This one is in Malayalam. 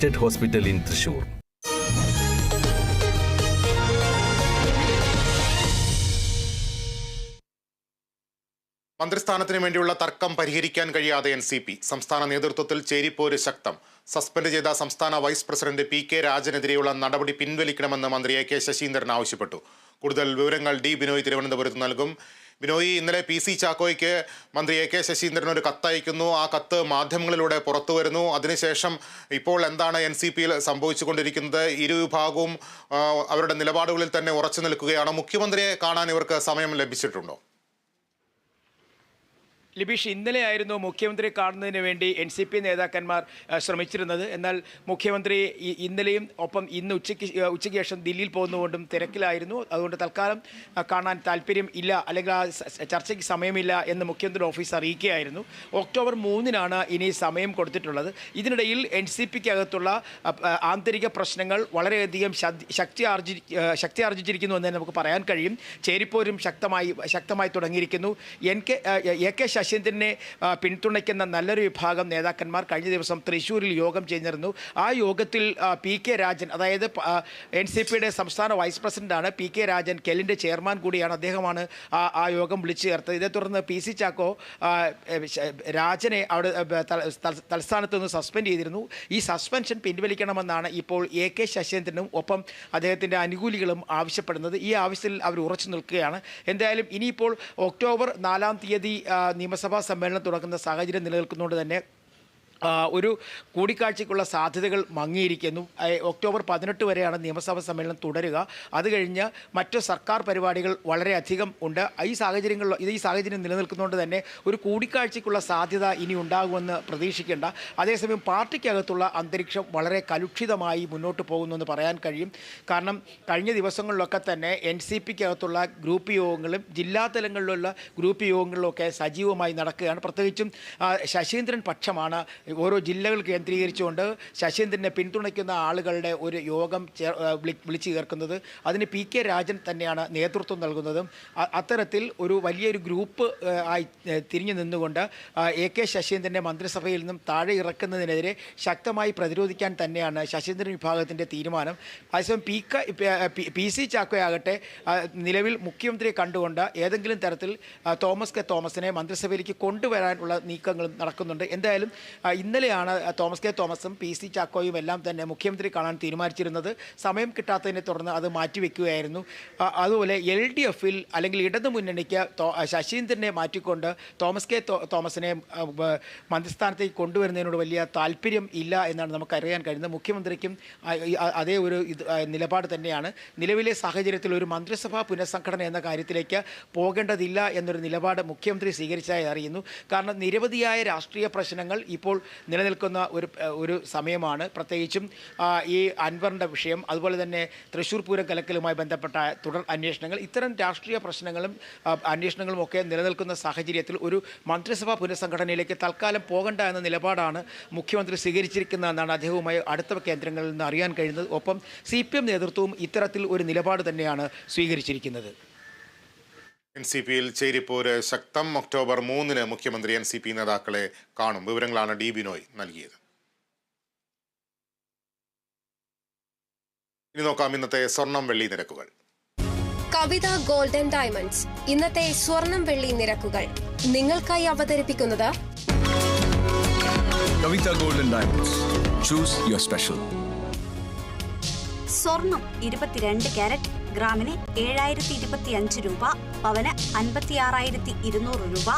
State hospital in Thrissur. മന്ത്രിസ്ഥാനത്തിന് വേണ്ടിയുള്ള തർക്കം പരിഹരിക്കാൻ കഴിയാതെ എൻ സി പി. സംസ്ഥാന നേതൃത്വത്തിൽ ചേരിപ്പോര് ശക്തം. സസ്പെൻഡ് ചെയ്ത സംസ്ഥാന വൈസ് പ്രസിഡന്റ് പി കെ രാജനെതിരെയുള്ള നടപടി പിൻവലിക്കണമെന്ന് മന്ത്രി എ കെ ശശീന്ദ്രൻ ആവശ്യപ്പെട്ടു. കൂടുതൽ വിവരങ്ങൾ ഡി ബിനോയ് തിരുവനന്തപുരത്ത് നൽകും. ബിനോയ് ഇന്നലെ പി സി ചാക്കോയ്ക്ക് മന്ത്രി എ കെ ശശീന്ദ്രൻ ഒരു കത്തയക്കുന്നു. ആ കത്ത് മാധ്യമങ്ങളിലൂടെ പുറത്തു വരുന്നു. അതിനുശേഷം ഇപ്പോൾ എന്താണ് എൻ സി പിയിൽ സംഭവിച്ചുകൊണ്ടിരിക്കുന്നത്? ഇരുവിഭാഗവും അവരുടെ നിലപാടുകളിൽ തന്നെ ഉറച്ചു നിൽക്കുകയാണ്. മുഖ്യമന്ത്രിയെ കാണാൻ ഇവർക്ക് സമയം ലഭിച്ചിട്ടുണ്ടോ? ലിബീഷ് ഇന്നലെയായിരുന്നു മുഖ്യമന്ത്രി കാണുന്നതിന് വേണ്ടി എൻ സി പി നേതാക്കന്മാർ ശ്രമിച്ചിരുന്നത്. എന്നാൽ മുഖ്യമന്ത്രി ഇന്നലെയും ഒപ്പം ഇന്ന് ഉച്ചയ്ക്ക് ഉച്ചയ്ക്ക് ശേഷം ദില്ലിയിൽ പോകുന്നതുകൊണ്ടും തിരക്കിലായിരുന്നു. അതുകൊണ്ട് തൽക്കാലം കാണാൻ താല്പര്യം ഇല്ല അല്ലെങ്കിൽ ആ ചർച്ചയ്ക്ക് സമയമില്ല എന്ന് മുഖ്യമന്ത്രി ഓഫീസ് അറിയിക്കുകയായിരുന്നു. ഒക്ടോബർ മൂന്നിനാണ് ഇനി സമയം കൊടുത്തിട്ടുള്ളത്. ഇതിനിടയിൽ എൻ സി പിക്ക് അകത്തുള്ള ആ, ആ, ആന്തരിക പ്രശ്നങ്ങൾ വളരെയധികം ശക്തി- ആർജി ശക്തി ആർജിച്ചിരിക്കുന്നു എന്ന് നമുക്ക് പറയാൻ കഴിയും. ചേരിപ്പോരും ശക്തമായി ശക്തമായി തുടങ്ങിയിരിക്കുന്നു. എൻ കെ എ കെ ശശീന്ദ്രനെ പിന്തുണയ്ക്കുന്ന നല്ലൊരു വിഭാഗം നേതാക്കന്മാർ കഴിഞ്ഞ ദിവസം തൃശ്ശൂരിൽ യോഗം ചേർന്നിരുന്നു ആ യോഗത്തിൽ പി കെ രാജൻ അതായത് എൻ സി പിയുടെ സംസ്ഥാന വൈസ് പ്രസിഡന്റാണ് പി കെ രാജൻ കെല്ലിന്റെ ചെയർമാൻ കൂടിയാണ് അദ്ദേഹമാണ് ആ യോഗം വിളിച്ചു ചേർത്തത്. ഇതേ തുടർന്ന് പി സി ചാക്കോ രാജനെ അവിടെ തലസ്ഥാനത്ത് നിന്ന് സസ്പെൻഡ് ചെയ്തിരുന്നു. ഈ സസ്പെൻഷൻ പിൻവലിക്കണമെന്നാണ് ഇപ്പോൾ എ കെ ശശീന്ദ്രനും ഒപ്പം അദ്ദേഹത്തിന്റെ അനുകൂലികളും ആവശ്യപ്പെടുന്നത്. ഈ ആവശ്യത്തിൽ അവർ ഉറച്ചു നിൽക്കുകയാണ്. എന്തായാലും ഇനിയിപ്പോൾ ഒക്ടോബർ നാലാം തീയതി നിയമസഭാ സമ്മേളനം തുടങ്ങുന്ന സാഹചര്യം നിലനിൽക്കുന്നതുകൊണ്ട് തന്നെ ഒരു കൂടിക്കാഴ്ചയ്ക്കുള്ള സാധ്യതകൾ മങ്ങിയിരിക്കുന്നു. ഒക്ടോബർ പതിനെട്ട് വരെയാണ് നിയമസഭാ സമ്മേളനം തുടരുക. അത് കഴിഞ്ഞ് മറ്റ് സർക്കാർ പരിപാടികൾ വളരെയധികം ഉണ്ട്. ഈ സാഹചര്യങ്ങളിൽ ഇത് ഈ സാഹചര്യം നിലനിൽക്കുന്നതുകൊണ്ട് തന്നെ ഒരു കൂടിക്കാഴ്ചയ്ക്കുള്ള സാധ്യത ഇനി ഉണ്ടാകുമെന്ന് പ്രതീക്ഷിക്കേണ്ട. അതേസമയം പാർട്ടിക്കകത്തുള്ള അന്തരീക്ഷം വളരെ കലുഷിതമായി മുന്നോട്ട് പോകുന്നുവെന്ന് പറയാൻ കഴിയും. കാരണം കഴിഞ്ഞ ദിവസങ്ങളിലൊക്കെ തന്നെ എൻ സി പിക്കകത്തുള്ള ഗ്രൂപ്പ് യോഗങ്ങളും ജില്ലാ തലങ്ങളിലുള്ള ഗ്രൂപ്പ് യോഗങ്ങളിലൊക്കെ സജീവമായി നടക്കുകയാണ്. പ്രത്യേകിച്ചും ശശീന്ദ്രൻ പക്ഷമാണ് ഓരോ ജില്ലകൾ കേന്ദ്രീകരിച്ചുകൊണ്ട് ശശീന്ദ്രനെ പിന്തുണയ്ക്കുന്ന ആളുകളുടെ ഒരു യോഗം വിളിച്ചു ചേർക്കുന്നത് അതിന് പി കെ രാജൻ തന്നെയാണ് നേതൃത്വം നൽകുന്നതും. അത്തരത്തിൽ ഒരു വലിയൊരു ഗ്രൂപ്പ് ആയി തിരിഞ്ഞു നിന്നുകൊണ്ട് എ കെ ശശീന്ദ്രനെ മന്ത്രിസഭയിൽ നിന്നും താഴെ ഇറക്കുന്നതിനെതിരെ ശക്തമായി പ്രതിരോധിക്കാൻ തന്നെയാണ് ശശീന്ദ്രൻ വിഭാഗത്തിന്റെ തീരുമാനം. അതേസമയം പി ക പി- സി ചാക്കോയാകട്ടെ നിലവിൽ മുഖ്യമന്ത്രിയെ കണ്ടുകൊണ്ട് ഏതെങ്കിലും തരത്തിൽ തോമസ് കെ തോമസിനെ മന്ത്രിസഭയിലേക്ക് കൊണ്ടുവരാനുള്ള നീക്കങ്ങളും നടക്കുന്നുണ്ട്. എന്തായാലും ഇന്നലെയാണ് തോമസ് കെ. തോമസും പി. സി. ചാക്കോയും എല്ലാം തന്നെ മുഖ്യമന്ത്രി കാണാൻ തീരുമാനിച്ചിരുന്നത്. സമയം കിട്ടാത്തതിനെ തുടർന്ന് അത് മാറ്റിവെക്കുകയായിരുന്നു അതുപോലെ എൽ ഡി എഫിൽ അല്ലെങ്കിൽ ഇടതു മുന്നണിക്ക് ശശീന്ദ്രനെ മാറ്റിക്കൊണ്ട് തോമസ് കെ. തോമസിനെ മന്ത്രിസ്ഥാനത്തേക്ക് കൊണ്ടുവരുന്നതിനോട് വലിയ താല്പര്യം ഇല്ല എന്നാണ് നമുക്കറിയാൻ കഴിയുന്നത്. മുഖ്യമന്ത്രിക്കും അതേ ഒരു നിലപാട് തന്നെയാണ്. നിലവിലെ സാഹചര്യത്തിൽ ഒരു മന്ത്രിസഭാ പുനഃസംഘടന എന്ന കാര്യത്തിലേക്ക് പോകേണ്ടതില്ല എന്നൊരു നിലപാട് മുഖ്യമന്ത്രി സ്വീകരിച്ചതായി അറിയുന്നു. കാരണം നിരവധിയായ രാഷ്ട്രീയ പ്രശ്നങ്ങൾ ഇപ്പോൾ നിലനിൽക്കുന്ന ഒരു ഒരു സമയമാണ്. പ്രത്യേകിച്ചും ഈ അൻവറിന്റെ വിഷയം അതുപോലെ തന്നെ തൃശ്ശൂർ പൂരം കലക്കലുമായി ബന്ധപ്പെട്ട തുടർ അന്വേഷണങ്ങൾ ഇത്തരം രാഷ്ട്രീയ പ്രശ്നങ്ങളും അന്വേഷണങ്ങളും ഒക്കെ നിലനിൽക്കുന്ന സാഹചര്യത്തിൽ ഒരു മന്ത്രിസഭാ പുനഃസംഘടനയിലേക്ക് തൽക്കാലം പോകണ്ട എന്ന നിലപാടാണ് മുഖ്യമന്ത്രി സ്വീകരിച്ചിരിക്കുന്നതെന്നാണ് അദ്ദേഹവുമായി അടുത്ത കേന്ദ്രങ്ങളിൽ നിന്ന് അറിയാൻ കഴിയുന്നത്. ഒപ്പം സി നേതൃത്വവും ഇത്തരത്തിൽ ഒരു നിലപാട് തന്നെയാണ് സ്വീകരിച്ചിരിക്കുന്നത്. എൻ സി പിയിൽ ചേരിപ്പോര് ശക്തം ഒക്ടോബർ മൂന്നിന് മുഖ്യമന്ത്രി എൻ സി പി നേതാക്കളെ കാണും. വിവരങ്ങളാണ് ഡി ബിനോയ് നൽകിയത്. ഇനി നോക്കാം ഇന്നത്തെ സ്വർണം വെള്ളി നിരക്കുകൾ. Kavitha golden diamonds. ഇന്നത്തെ സ്വർണം വെള്ളി നിരക്കുകൾ. നിങ്ങൾക്കായി അവതരിപ്പിക്കുന്നത് Kavitha golden diamonds. Choose your special സ്വർണം ഇരുപത്തിരണ്ട് ക്യാരറ്റ് ഗ്രാമിന് ഏഴായിരത്തി ഇരുപത്തി അഞ്ച് രൂപ പവന് അൻപത്തിയാറായിരത്തി ഇരുന്നൂറ് രൂപ